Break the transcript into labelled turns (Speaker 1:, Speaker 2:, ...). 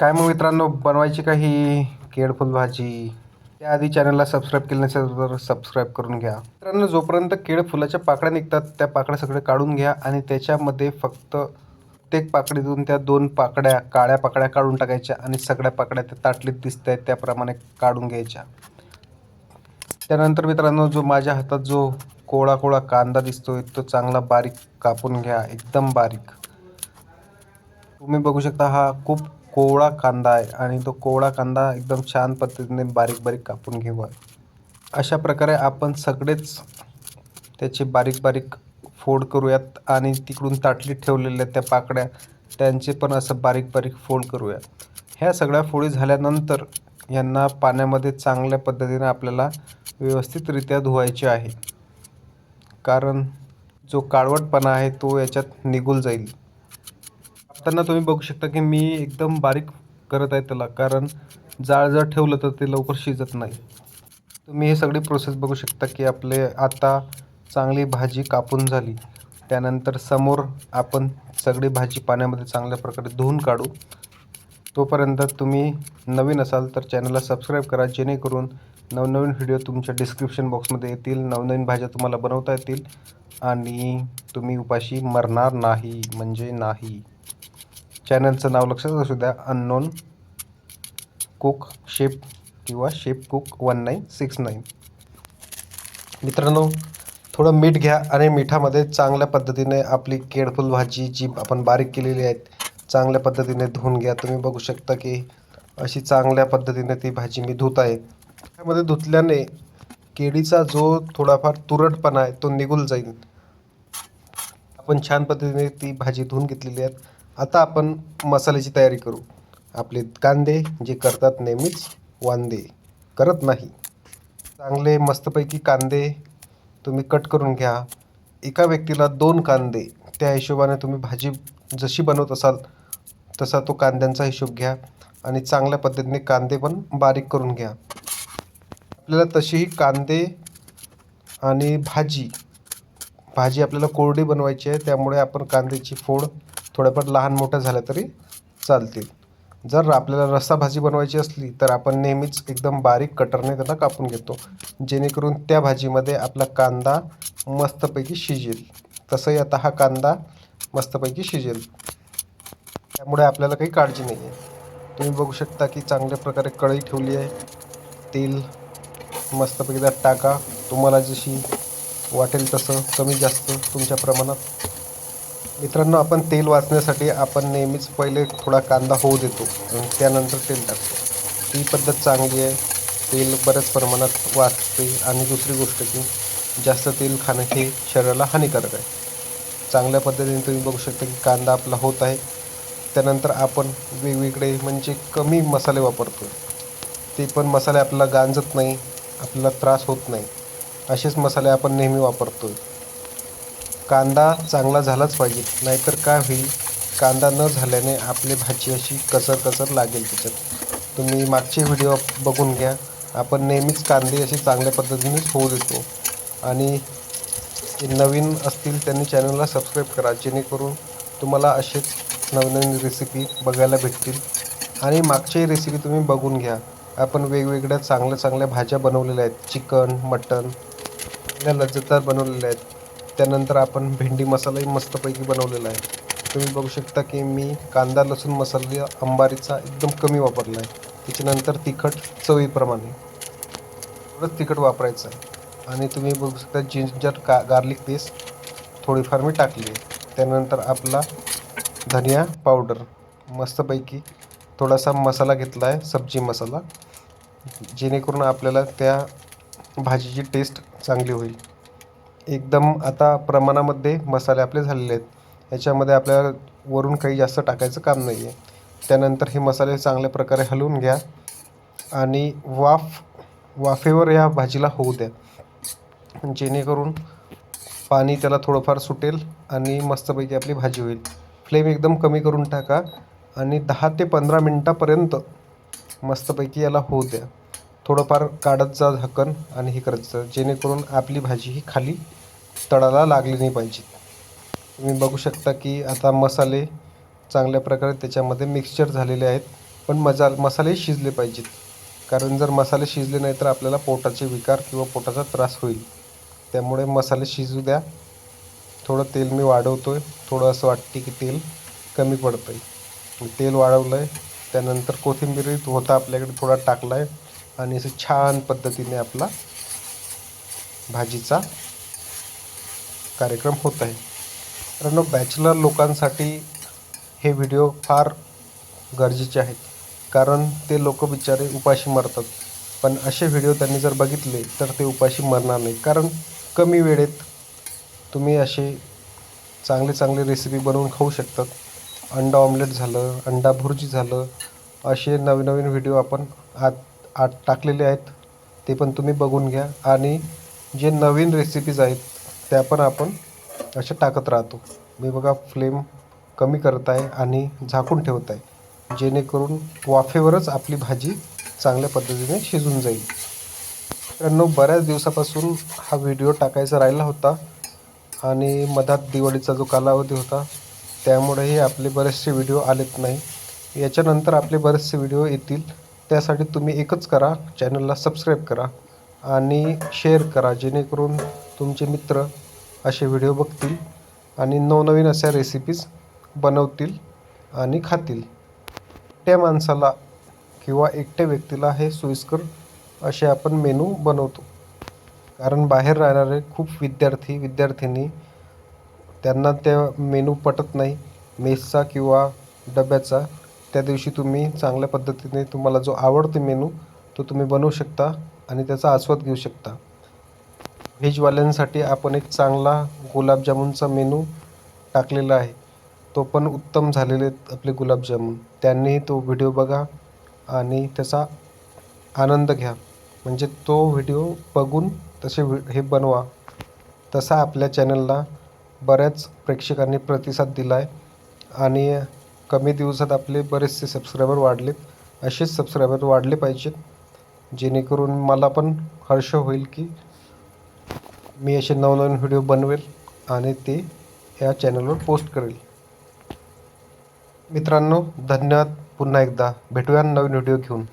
Speaker 1: काय मग मित्रांनो बनवायची काही केळफुल भाजी? त्याआधी चॅनलला सबस्क्राईब केलं नसेल तर सबस्क्राईब करून घ्या. मित्रांनो जोपर्यंत केळ फुलाच्या पाकळ्या निघतात त्या पाकळ्या सगळे काढून घ्या आणि त्याच्यामध्ये फक्त प्रत्येक पाकळीतून त्या दोन पाकड्या काळ्या पाकड्या काढून टाकायच्या आणि सगळ्या पाकड्या त्या ताटलीत दिसत आहेत त्याप्रमाणे काढून घ्यायच्या. त्यानंतर मित्रांनो जो माझ्या हातात जो कोळा कोळा कांदा दिसतोय तो चांगला बारीक कापून घ्या एकदम बारीक. तुम्ही बघू शकता हा खूप कोवळा कांदा आहे आणि तो कोवळा कांदा एकदम छान पद्धतीने बारीक बारीक कापून घेऊ अशा प्रकारे आपण सगळेच त्याचे बारीक बारीक फोड करूयात आणि तिकडून ताटलीत ठेवलेल्या त्या पाकड्या त्यांचे पण असं बारीक बारीक फोड करूया ह्या सगळ्या फोडी झाल्यानंतर यांना पाण्यामध्ये चांगल्या पद्धतीने आपल्याला व्यवस्थितरित्या धुवायचे आहे. कारण जो काळवटपणा आहे तो याच्यात निघून जाईल. कापताना तुम्ही बघू शकता की मी एकदम बारीक करत आहे त्याला कारण जाळ जर ठेवलं तर ते लवकर शिजत नाही. तुम्ही हे सगळी प्रोसेस बघू शकता की आपले आता चांगली भाजी कापून झाली. त्यानंतर समोर आपण सगळी भाजी पाण्यामध्ये चांगल्या प्रकारे धुवून काढू. तोपर्यंत तुम्ही नवीन असाल तर चॅनलला सबस्क्राईब करा जेणेकरून नवनवीन व्हिडिओ तुमच्या डिस्क्रिप्शन बॉक्समध्ये येतील नवनवीन भाज्या तुम्हाला बनवता येतील आणि तुम्ही उपाशी मरणार नाही म्हणजे नाही. चॅनलचं नाव लक्षात असू द्या. अननोन कुक शेप किंवा chef cook one nine six nine मित्रांनो थोडं मीठ घ्या आणि मिठामध्ये चांगल्या पद्धतीने आपली केळफुल भाजी जी आपण बारीक केलेली आहे चांगल्या पद्धतीने धुवून घ्या. तुम्ही बघू शकता की अशी चांगल्या पद्धतीने ती भाजी मी धुत आहे. त्यामध्ये धुतल्याने केळीचा जो थोडाफार तुरटपणा आहे तो निघून जाईल. आपण छान पद्धतीने ती भाजी धुवून घेतलेली आहे. आता आपण मसाल्याची तयारी करू. आपले कांदे जे करतात नेहमीच वांदे करत नाही. चांगले मस्तपैकी कांदे तुम्ही कट करून घ्या. एका व्यक्तीला दोन कांदे त्या हिशोबाने तुम्ही भाजी जशी बनवत असाल तसा तो कांद्यांचा हिशोब घ्या आणि चांगल्या पद्धतीने कांदे पण बारीक करून घ्या. आपल्याला तशीही कांदे आणि भाजी भाजी आपल्याला कोरडी बनवायची आहे त्यामुळे आपण कांद्याची फोड थोड्याफार लहान मोठ्या झाल्या तरी चालतील. जर आपल्याला रस्सा भाजी बनवायची असली तर आपण नेहमीच एकदम बारीक कटरने त्यांना कापून घेतो. जेणेकरून त्या भाजीमध्ये आपला कांदा मस्तपैकी शिजेल. तसंही आता हा कांदा मस्तपैकी शिजेल. त्यामुळे आपल्याला काही काळजी नाही आहे तुम्ही बघू शकता की चांगल्या प्रकारे कढई ठेवली आहे. तेल मस्तपैकी त्यात टाका. तुम्हाला जशी वाटेल तसं कमी जास्त तुमच्या प्रमाणात. मित्रांनो आपण तेल वाचण्यासाठी आपण नेहमीच पहिले थोडा कांदा होऊ देतो त्यानंतर तेल टाकतो. ती पद्धत चांगली आहे. तेल बऱ्याच प्रमाणात वाचते. आणि दुसरी गोष्ट की जास्त तेल खाणं हे शरीराला हानिकारक आहे. चांगल्या पद्धतीने तुम्ही बघू शकता की कांदा आपला होत आहे. त्यानंतर आपण वेगवेगळे म्हणजे कमी मसाले वापरतो ते पण मसाले आपल्याला गांजत नाही आपल्याला त्रास होत नाही. असेच मसाले आपण नेहमी वापरतो कांदा चांगला झालाच पाहिजे. नाहीतर काय होईल? कांदा न झाल्याने आपली भाजी अशी कसर कसर लागेल त्याच्यात. तुम्ही मागचे व्हिडिओ बघून घ्या. आपण नेहमीच कांदे असे चांगल्या पद्धतीनेच होऊ देतो. आणि जे नवीन असतील त्यांनी चॅनलला सबस्क्राईब करा. जेणेकरून तुम्हाला असेच नवनवीन रेसिपी बघायला भेटतील. आणि मागच्याही रेसिपी तुम्ही बघून घ्या. आपण वेगवेगळ्या चांगल्या चांगल्या भाज्या बनवलेल्या आहेत. चिकन मटन चांगल्या लज्जतदार बनवलेल्या आहेत. त्यानंतर आपण भेंडी मसालाही मस्तपैकी बनवलेला आहे. तुम्ही बघू शकता की मी कांदा लसूण मसाला अंबारीचा एकदम कमी वापरला आहे त्याच्यानंतर तिखट चवीप्रमाणे. थोडं तिखट वापरायचं आहे. आणि तुम्ही बघू शकता जिंजर का गार्लिक पेस्ट थोडीफार मी टाकली आहे. त्यानंतर आपला धनिया पावडर मस्तपैकी थोडासा मसाला घेतला आहे सब्जी मसाला. जेणेकरून आपल्याला त्या भाजीची टेस्ट चांगली होईल. एकदम आता प्रमाणामध्ये मसाले आपले झालेले आहेत. याच्यामध्ये आपल्याला वरून काही जास्त टाकायचं काम नाही आहे. त्यानंतर हे मसाले चांगल्या प्रकारे हलवून घ्या आणि वाफ वाफेवर या भाजीला होऊ द्या. जेणेकरून पाणी त्याला थोडंफार सुटेल आणि मस्तपैकी आपली भाजी होईल. फ्लेम एकदम कमी करून टाका आणि दहा ते पंधरा मिनटापर्यंत मस्तपैकी याला होऊ द्या. थोडंफार काढत जा झाकण आणि हे करत जा जेणेकरून आपली भाजी ही खाली तळाला लागली नाही पाहिजे. तुम्ही बघू शकता की आता मसाले चांगल्या प्रकारे त्याच्यामध्ये मिक्सचर झालेले आहेत पण मजा मसाले शिजले पाहिजेत. कारण जर मसाले शिजले नाही तर आपल्याला पोटाचे विकार किंवा पोटाचा त्रास होईल. त्यामुळे मसाले शिजू द्या. थोडं तेल मी वाढवतो आहे थोडं असं वाटते की तेल कमी पडतं आहे तेल वाढवलं आहे त्यानंतर कोथिंबीर होता आपल्याकडे थोडा टाकला आहे आणि असं छान पद्धतीने आपला भाजीचा कार्यक्रम होत आहे. कारण बॅचलर लोकांसाठी हे व्हिडिओ फार गरजेचे आहेत. कारण ते लोक बिचारे उपाशी मरतात. पण असे व्हिडिओ त्यांनी जर बघितले तर ते उपाशी मरणार नाही कारण कमी वेळेत तुम्ही असे चांगले चांगले रेसिपी बनवून खाऊ शकतात. अंडा ऑमलेट झालं अंडा भुर्जी झालं असे नवीन नवीन व्हिडिओ आपण आत आत टाकलेले आहेत ते पण तुम्ही बघून घ्या. आणि जे नवीन रेसिपीज आहेत त्या पण आपण अशा टाकत राहतो. मी बघा फ्लेम कमी करत आहे आणि झाकून ठेवत आहे. जेणेकरून वाफेवरच आपली भाजी चांगल्या पद्धतीने शिजून जाईल. मित्रांनो बऱ्याच दिवसापासून हा व्हिडिओ टाकायचा राहिला होता आणि मधात दिवाळीचा जो कालावधी होता त्यामुळेही आपले बरेचसे व्हिडिओ आलेत नाही. याच्यानंतर आपले बरेचसे व्हिडिओ येतील. त्यासाठी तुम्ही एकच करा चॅनलला सबस्क्राईब करा आणि शेअर करा जेणेकरून तुमचे मित्र असे व्हिडिओ बघतील आणि नवनवीन अशा रेसिपीज बनवतील आणि खातील. एकट्या माणसाला किंवा एकट्या व्यक्तीला हे सोयीस्कर असे आपण मेनू बनवतो. कारण बाहेर राहणारे खूप विद्यार्थी विद्यार्थिनी त्यांना त्या मेनू पटत नाही. मेसचा किंवा डब्याचा त्या दिवशी तुम्ही चांगल्या पद्धतीने तुम्हाला जो आवडतो मेनू तो तुम्ही बनवू शकता आणि त्याचा आस्वाद घेऊ शकता. व्हेजवाल्यांसाठी आपण एक चांगला गुलाबजामुनचा मेनू टाकलेला आहे. तो पण उत्तम झालेले आहेत आपले गुलाबजामुन. त्यांनी तो व्हिडिओ बघा आणि त्याचा आनंद घ्या. म्हणजे तो व्हिडिओ बघून तसे व्हि हे बनवा. तसा आपल्या चॅनलला बऱ्याच प्रेक्षकांनी प्रतिसाद दिला आहे आणि कमी दिवसात आपले बरेचसे सबस्क्रायबर वाढलेत. असेच सबस्क्रायबर वाढले पाहिजेत. जेणेकरून मला पण हर्ष होईल की मी असे नवनवीन व्हिडिओ बनवेल आणि ते या चॅनलवर पोस्ट करेल. मित्रांनो धन्यवाद. पुन्हा एकदा भेटूया नवीन व्हिडिओ घेऊन.